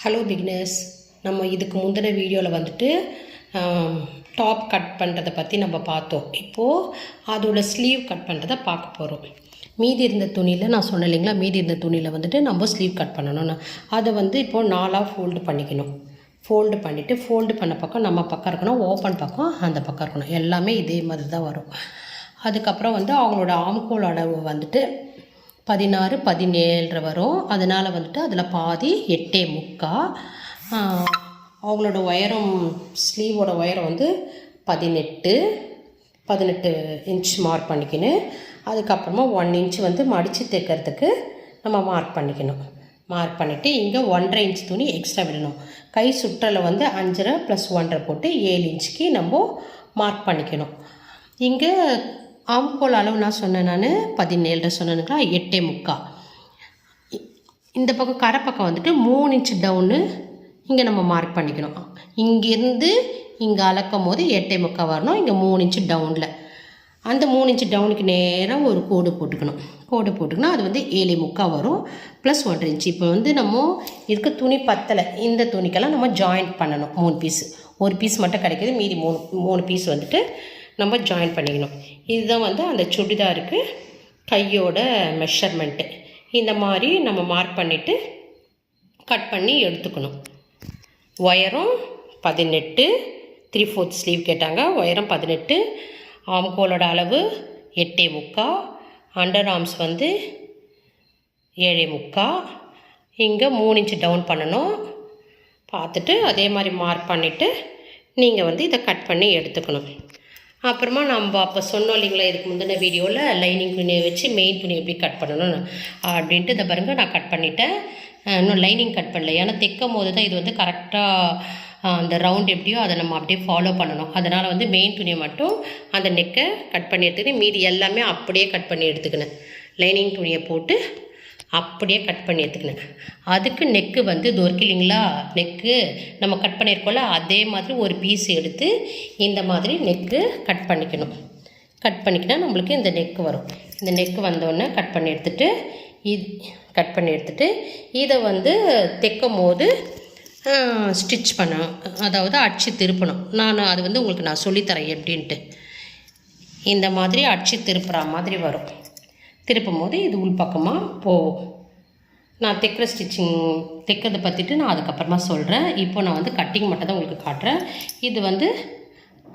Hello bigness நம்ம இதுக்கு முந்தின வீடியோவில் வந்துட்டு டாப் கட் பண்ணுறதை பற்றி நம்ம பார்த்தோம். இப்போது அதோட ஸ்லீவ் கட் பண்ணுறதை பார்க்க போகிறோம் மீதி இருந்த துணியில் நான் சொன்னேன் இல்லைங்களா மீதி இருந்த துணியில் வந்துட்டு நம்ம ஸ்லீவ் கட் பண்ணணும்னு. அதை வந்து இப்போது நாலாக ஃபோல்டு பண்ணிக்கணும். ஃபோல்டு பண்ணிவிட்டு ஃபோல்டு பண்ண பக்கம் நம்ம பக்கம் இருக்கணும் ஓப்பன் பக்கம் அந்த பக்கம் இருக்கணும். எல்லாமே இதே மாதிரி தான் வரும். அதுக்கப்புறம் வந்து அவங்களோட ஆம்கோல் அளவு வந்துட்டு பதினாறு பதினேழு வரும். அதனால் வந்துட்டு அதில் பாதி எட்டே முக்கா. அவங்களோட ஒயரம் ஸ்லீவோட ஒயரம் வந்து பதினெட்டு பதினெட்டு இன்ச் மார்க் பண்ணிக்கணும். அதுக்கப்புறமா ஒன் இன்ச் வந்து மடித்து தைக்கிறதுக்கு நம்ம மார்க் பண்ணிக்கணும். மார்க் பண்ணிவிட்டு இங்கே ஒன்றரை இன்ச் துணி எக்ஸ்ட்ரா விடணும். கை சுற்றலை வந்து அஞ்சரை ப்ளஸ் ஒன்றரை போட்டு ஏழு இன்ச்சுக்கு நம்ம மார்க் பண்ணிக்கணும். இங்கே ஆம்கோல் அளவு நான் சொன்னேன் நான் பதினேழு சொன்னேனுங்களா எட்டே முக்கா. இந்த பக்கம் கரை பக்கம் வந்துட்டு மூணு இன்ச்சு டவுனு இங்கே நம்ம மார்க் பண்ணிக்கணும். இங்கேருந்து இங்கே அளக்கும் போது எட்டே முக்கா வரணும் இங்கே மூணு இன்ச்சு டவுனில் அந்த மூணு இன்ச்சு டவுனுக்கு நேராக ஒரு கோடு போட்டுக்கணும். கோடு போட்டுக்கணும் அது வந்து ஏழு முக்கா வரும். ப்ளஸ் ஒன்றரை இன்ச் இப்போ வந்து நம்ம இருக்க துணி பத்தலை. இந்த துணிக்கெல்லாம் நம்ம ஜாயிண்ட் பண்ணணும் மூணு பீஸ் ஒரு பீஸ் மட்டும் கிடைக்கிது மீதி மூணு மூணு பீஸ் வந்துட்டு நம்ம ஜாயின் பண்ணிக்கணும். இதுதான் வந்து அந்த சுடிதாருக்கு கையோட மெஷர்மெண்ட்டு இந்த மாதிரி நம்ம மார்க் பண்ணிவிட்டு கட் பண்ணி எடுத்துக்கணும். ஒயரும் பதினெட்டு த்ரீ ஃபோர்த் ஸ்லீவ் கேட்டாங்க. ஒயரம் பதினெட்டு ஆம்கோலோட அளவு எட்டே முக்கா அண்டர் ஆர்ம்ஸ் வந்து ஏழே முக்கா இங்கே மூணு இன்ச்சு டவுன் பண்ணணும். பார்த்துட்டு அதே மாதிரி மார்க் பண்ணிவிட்டு நீங்கள் வந்து இதை கட் பண்ணி எடுத்துக்கணும். அப்புறமா நம்ம அப்போ சொன்னோம் இல்லைங்களா இதுக்கு முந்தின வீடியோவில் லைனிங் துணியை வச்சு மெயின் துணி எப்படி கட் பண்ணணும் அப்படின்ட்டு இதை பாருங்கள் நான் கட் பண்ணிட்டேன். இன்னும் லைனிங் கட் பண்ணல. ஏன்னா தைக்கும் போது தான் இது வந்து கரெக்டாக அந்த ரவுண்ட் எப்படியோ அதை நம்ம அப்படியே ஃபாலோ பண்ணணும். அதனால் வந்து மெயின் துணியை மட்டும் அந்த நெக்கை கட் பண்ணி எடுத்துக்கினேன் மீதி எல்லாமே அப்படியே கட் பண்ணி எடுத்துக்கினேன். லைனிங் துணியை போட்டு அப்படியே கட் பண்ணி எடுத்துக்கினேன் அதுக்கு நெக்கு வந்து இது இருக்கு இல்லைங்களா? நெக்கு நம்ம கட் பண்ணியிருக்கோம்ல அதே மாதிரி ஒரு பீஸ் எடுத்து இந்த மாதிரி நெக்கு கட் பண்ணிக்கணும். கட் பண்ணிக்கினா நம்மளுக்கு இந்த நெக்கு வரும். இந்த நெக்கு வந்தோடனே கட் பண்ணி எடுத்துட்டு இது கட் பண்ணி எடுத்துகிட்டு இதை வந்து தைக்கும் போது ஸ்டிச் பண்ணணும். அதாவது அடிச்சு திருப்பணும். நான் அது வந்து உங்களுக்கு நான் சொல்லித்தரேன் எப்படின்ட்டு. இந்த மாதிரி அடிச்சு திருப்புற மாதிரி வரும். திருப்பும் போது இது உள்பக்கமாக போகும் நான் தைக்கிற ஸ்டிச்சிங் தைக்கிறத பற்றிட்டு நான் அதுக்கப்புறமா சொல்கிறேன் இப்போ நான் வந்து கட்டிங் மட்டும் தான் உங்களுக்கு காட்டுறேன். இது வந்து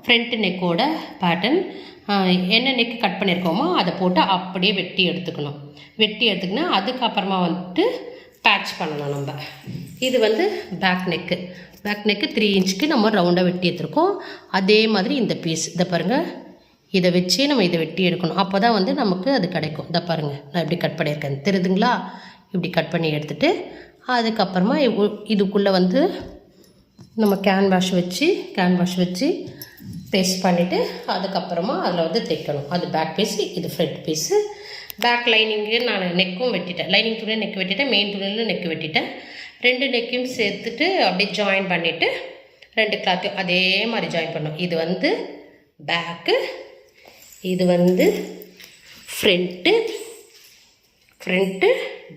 ஃப்ரண்ட் நெக்கோட பேட்டர்ன் என்ன நெக்கு கட் பண்ணியிருக்கோமோ அதை போட்டு அப்படியே வெட்டி எடுத்துக்கணும். வெட்டி எடுத்துக்கினா அதுக்கப்புறமா வந்துட்டு பேட்ச் பண்ணணும் நம்ம. இது வந்து back neck back neck three இன்ச்சுக்கு நம்ம ரவுண்டாக வெட்டி எடுத்துருக்கோம். அதே மாதிரி இந்த பீஸ் இதை பாருங்கள் இதை வச்சு நம்ம இதை வெட்டி எடுக்கணும். அப்போ தான் வந்து நமக்கு அது கிடைக்கும். இதை பாருங்கள் நான் இப்படி கட் பண்ணியிருக்கேன். தெரியுதுங்களா இப்படி கட் பண்ணி எடுத்துட்டு அதுக்கப்புறமா இதுக்குள்ளே வந்து நம்ம கேன்வாஷ் வச்சு கேன்வாஷ் வச்சு பேஸ்ட் பண்ணிவிட்டு அதுக்கப்புறமா அதில் வந்து தைக்கணும். அது பேக் பீஸு இது ஃப்ரண்ட் பீஸு பேக் லைனிங்கு நான் நெக்கும் வெட்டிட்டேன். லைனிங் துணியில் நெக் வெட்டிட்டேன். மெயின் துணியில் நெக் வெட்டிட்டேன். ரெண்டு நெக்கையும் சேர்த்துட்டு அப்படியே ஜாயின் பண்ணிவிட்டு ரெண்டு கிளாத்தையும் அதே மாதிரி ஜாயின் பண்ணணும். இது வந்து பேக்கு இது வந்து ஃப்ரண்ட்டு ஃப்ரண்ட்டு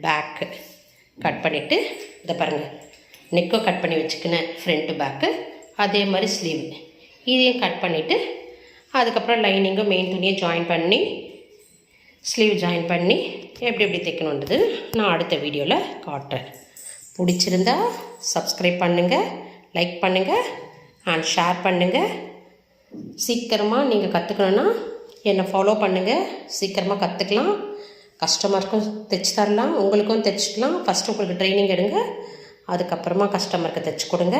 பேக்கு கட் பண்ணிவிட்டு இதை பாருங்கள் நெக்கும் கட் பண்ணி வச்சுக்கினேன் ஃப்ரண்ட்டு பேக்கு அதே மாதிரி ஸ்லீவ் இதையும் கட் பண்ணிவிட்டு அதுக்கப்புறம் லைனிங்கும் மெயின் துணியை ஜாயின் பண்ணி ஸ்லீவ் ஜாயின் பண்ணி எப்படி எப்படி தைக்கணுன்றது நான் அடுத்த வீடியோவில் காட்டுறேன். பிடிச்சிருந்தா சப்ஸ்கிரைப் பண்ணுங்கள் லைக் பண்ணுங்கள் அண்ட் ஷேர் பண்ணுங்கள் சீக்கிரமாக நீங்கள் கற்றுக்கணுன்னா என்னை ஃபாலோ பண்ணுங்கள் சீக்கிரமாக கற்றுக்கலாம் கஸ்டமருக்கும் தைச்சி தரலாம். உங்களுக்கும் தைச்சிக்கலாம். ஃபஸ்ட்டு உங்களுக்கு ட்ரைனிங் எடுங்க. அதுக்கப்புறமா கஸ்டமருக்கு தைச்சி கொடுங்க.